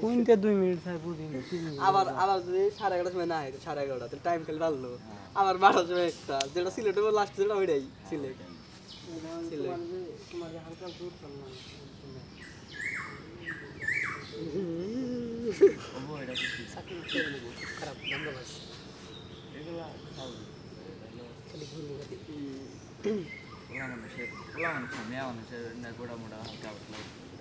কোনটা দুই মিনিট থাকে বুঝি না আবার আবার যদি সাড়ে এগারোটার সময় না হয় সাড়ে এগারোটা তাহলে টাইম খালি বাড়লো আবার বারোটার সময় একটা যেটা সিলেটে লাস্ট যেটা ওইটাই সিলেট। সিলেট। খারাপ ধন্যবাদ পোলা মানুষের পোলা মানুষের মেয়া মানুষের গোড়া মোড়া হালকা পাতলা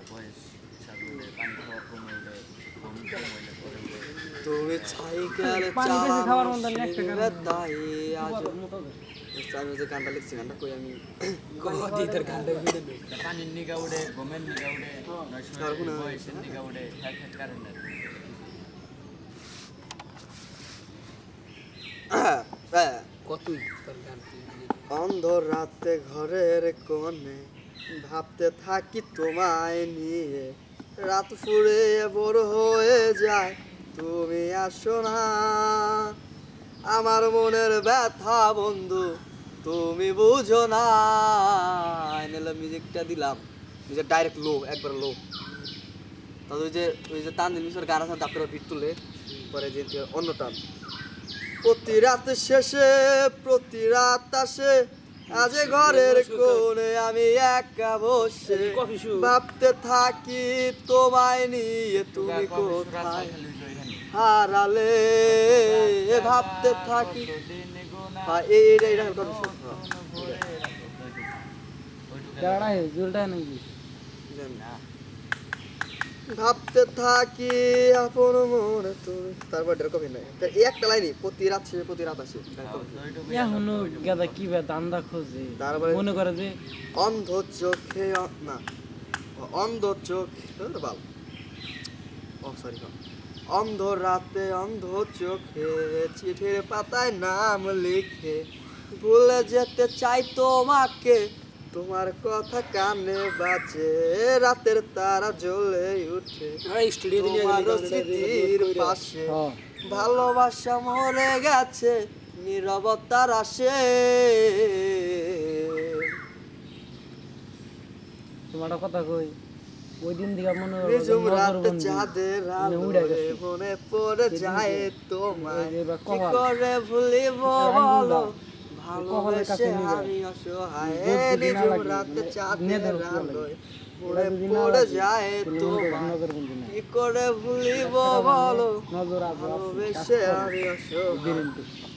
বয়স হিসাবে হলে পানি খাওয়ার কম হইলে কম কম হইলে পরে হলে সাইকেল পানি বেশি খাওয়ার মধ্যে কারণ। আজ আমি যে গানটা লিখছি কই আমি গদি তোর গানটা ভিডিও পানির নিগা উড়ে গমের নিগা উড়ে বয়সের নিগা উড়ে ঠাক কারণে কতই তোর গান অন্ধ রাতে ঘরের কোণে ভাবতে থাকি তোমায় নিয়ে। রাত ফুরে বড় হয়ে যায়, তুমি আসো না। আমার মনের ব্যথা বন্ধু, তুমি বুঝো না। এনে মিউজিকটা দিলাম। মিউজিক ডাইরেক্ট লো একবার লো তাহলে ওই যে ওই যে তানজিল মিশর গান আছে তারপরে বিট তুলে, পরে যে অন্য টান। প্রতি রাত শেষে প্রতি রাত আসে। আজ ঘরের কোণে আমি একা বসে। ভাবতে থাকি তোমায় নিয়ে তুমি কোথায়? হারালে। ভাবতে থাকি। হ্যাঁ, এই এইটা জুলটা নাকি? জানি। ভাবতে থাকি আপন মনে তুমি তারপর এটার কফি নাই। এই একটা লাইনই প্রতি রাত প্রতি রাত আসে। এখনও গেদা কি বে দান্দা খোঁজে। তারপরে- মনে করে যে অন্ধ চোখে না। অন্ধ চোখ বাল। ও সরি অন্ধ রাতে অন্ধ চোখে চিঠির পাতায় নাম লিখে। ভুলে যেতে চাই তোমাকে। তোমার কথা কানে বাজে রাতের তারা জ্বলে উঠে। তোমার স্মৃতির পাশে ভালোবাসা মরে গেছে নীরবতার আসে। তোমার কথা কই? ওই দিন থেকে মনে হয় নিজুম রাত। চাঁদের মানে। মনে পড়ে যায় তোমায়। কি করে ভুলিব বলো? কাছে নিয়ে মানে মনে পড়ে যায় মনে। কি করে ভুলিব বলো ভালোবেসে আমি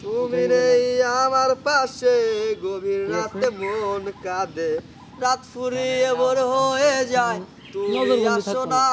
তুমি নেই আমার পাশে গভীর রাতে মন কাঁদে রাত ফুরিয়ে বড় হয়ে যায় তুমি আসো। না